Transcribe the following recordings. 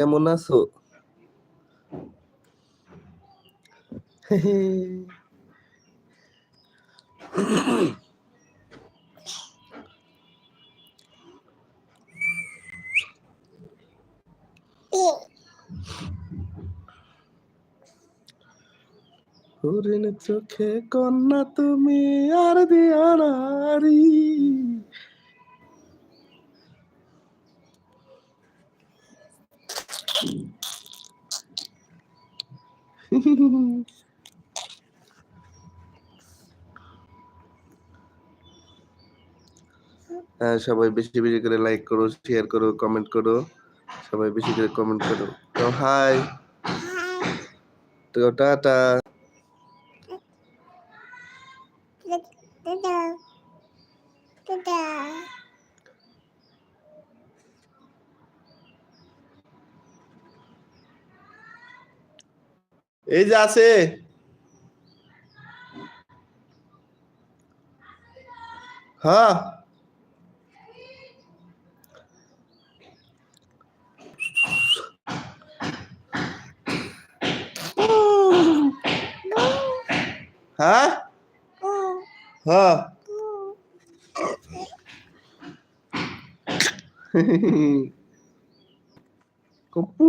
কেমন আছো? চোখে কন্যা তুমি আর দিয়া হ্যাঁ সবাই বেশি বেশি করে লাইক করো শেয়ার করো কমেন্ট করো সবাই বেশি করে কমেন্ট করো তো হাই তো টাটা Dadah. Dadah. এই যে আছে হ্যাঁ হ্যাঁ হ্যাঁ কপু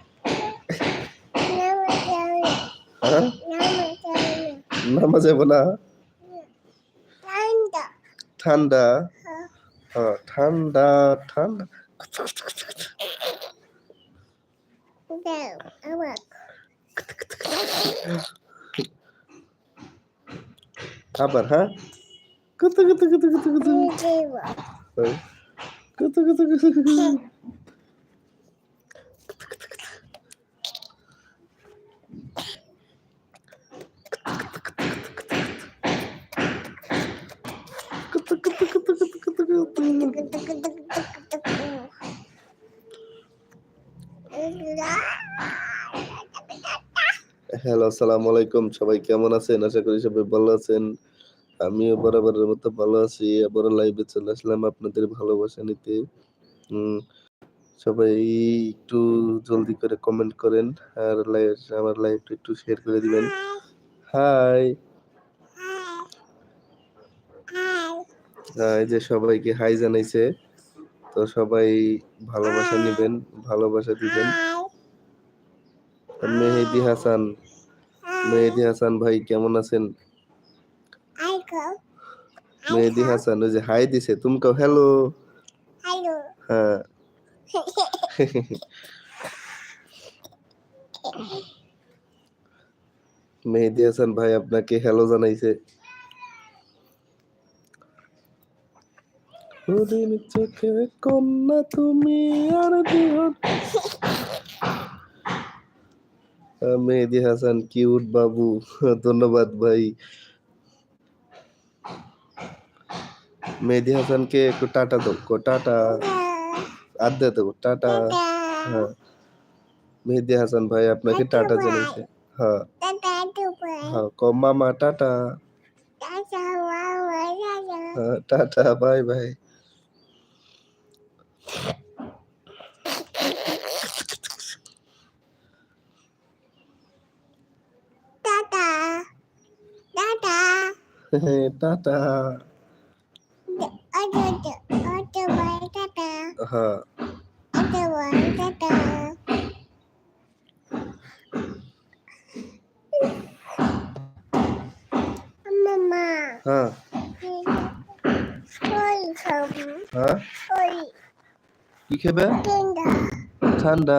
নামা যাব না. ঠান্ডা. হ্যাঁ ঠান্ডা ঠান্ডা. আবার হ্যাঁ কত কত কত কত। কত কত কত কত কত কত কত কত কত কত হ্যালো আসসালামু আলাইকুম সবাই কেমন আছেন? আশা করি সবাই ভালো আছেন। আমিও বরাবরের মতো ভালো আছি। আবার লাইভে চলে আসলাম আপনাদের ভালোবাসা নিতে। সবাই একটু জলদি করে কমেন্ট করেন। আর লাইভ আমার লাইভটা একটু শেয়ার করে দিবেন। হাই এই যে সবাইকে হাই জানাইছে তো সবাই ভালোবাসা নেবেন ভালোবাসা দিবেন। মেহেদি হাসান মেহেদি হাসান ভাই কেমন আছেন? মেহেদি হাসান ওই যে হাই দিছে তুমি কও হ্যালো। হ্যাঁ। মেহেদি হাসান ভাই আপনাকে হ্যালো জানাইছে। হরিণ চোখে কন্যা তুমি আর মেহেদি হাসান কিউট বাবু ধন্যবাদ ভাই। মেহেদি হাসানকে একটু টাটা কো টাটা। আড্ডা দেবো টাটা। হ্যাঁ। মেহেদি হাসান ভাই আপনাকে টাটা জানিয়েছে। হ্যাঁ। হ্যাঁ ক মামা টাটা। হ্যাঁ টাটা বাই বাই। টাটা হ্যাঁ. হ্যাঁ হ্যাঁ কি খাবে. ঠান্ডা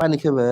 পানি খাবে